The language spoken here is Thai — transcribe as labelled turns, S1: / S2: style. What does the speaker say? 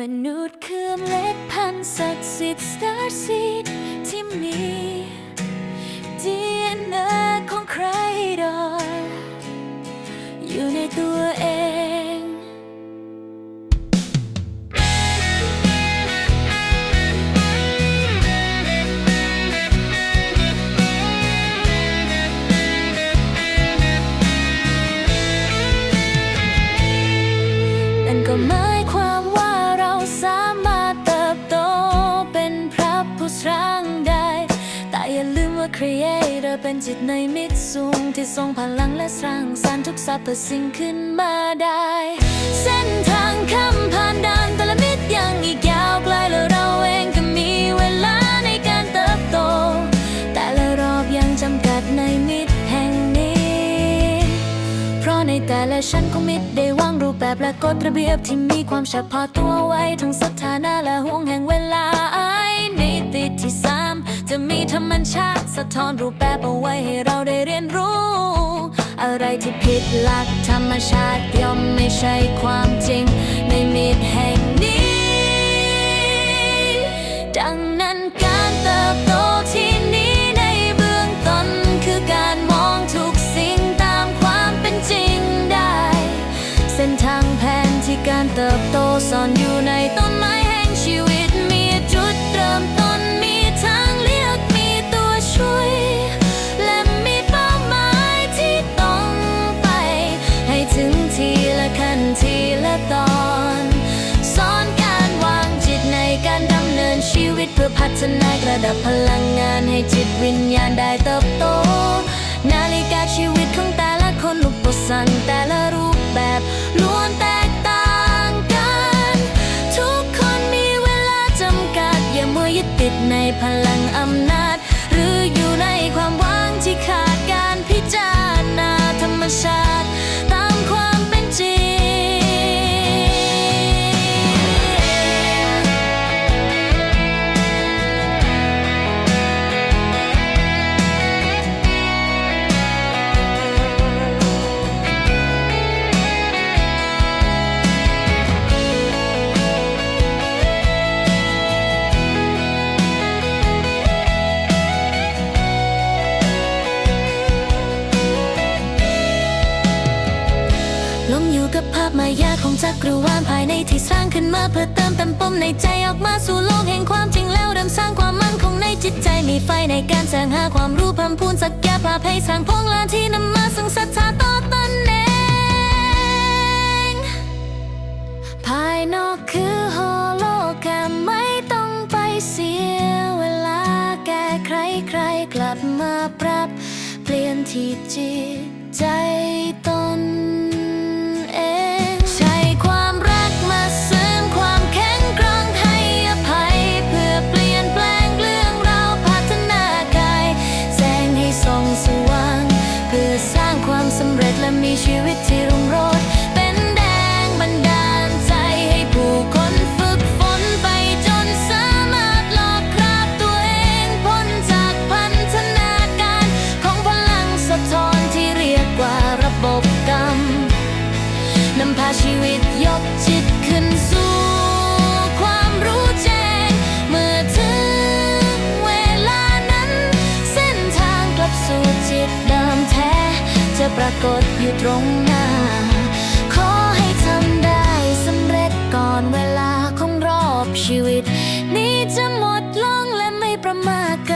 S1: มนุษย์คือเล็ดพันธุ์ศักดิ์สิทธิ์สตาร์ซีที่มี เป็นจิตในมิตรสูง ที่ทรงพลังและสร้างสรรค์ทุกสรรพสิ่งขึ้นมาได้ เส้นทางข้ามผ่านด่านแต่ละมิตรยังอีกยาวไกลและเราเองก็มีเวลาในการเติบโต แต่ละรอบยังจำกัดในมิตรแห่งนี้ เพราะในแต่ละชั้นของมิตรได้วางรูปแบบและกฎระเบียบที่มีความเฉพาะตัวไว้ทั้งสถานะและห่วงแห่งเวลา มีธรรมชาติสะท้อนรูปแบบเอาไว้ให้เราได้เรียนรู้ อะไรที่ผิดหลักธรรมชาติย่อมไม่ใช่ความจริง ในมิตรแห่งนี้ ดังนั้นการเติบโตที่นี้ในเบื้องต้นคือการมองทุกสิ่งตามความเป็นจริงได้ เส้นทางแผนที่การเติบโตซ่อนอยู่ในต้น พื่อพัฒนากระดับพลังงานให้จิตวิญญาณได้เติบโต นาฬิกาชีวิตของแต่ละคนอุปสรรคแต่ละรูปแบบล้วนแตกต่างกันทุกคนมีเวลาจำกัดอย่ามัวยึดติดในพลังอำนาจ อยู่กับภาพมายาของจักรวาลภายในที่สร้างขึ้นมาเพื่อเติมเต็มปมในใจออกมาสู่โลกแห่งความจริงแล้วเริ่มสร้างความมั่นคงในจิตใจมีไฟในการแสวงหาความรู้พิ่มพูนศักยภาพให้สร้างพงลานที่นำมาซึ่งศรัทธาต่อตนเองภายนอกคือโฮโลแกมไม่ต้องไปเสียเวลาแก้ใครใครๆกลับมาปรับ เปลี่ยนที่จิตใจ ความสำเร็จและมีชีวิตที่รุ่งโรจน์เป็นแรงบันดาลใจให้ผู้คนฝึกฝนไปจนสามารถหลอกคราบตัวเองพ้นจากพันธนาการ ของพลังสะท้อนที่เรียกว่าระบบกรรมนำพาชีวิตยกจิตขึ้นสู่ากฏอยู่ตรงหน้า ขอให้ทำได้สำเร็จก่อนเวลาของรอบชีวิต นี้จะหมดลงและไม่ประมาทกัน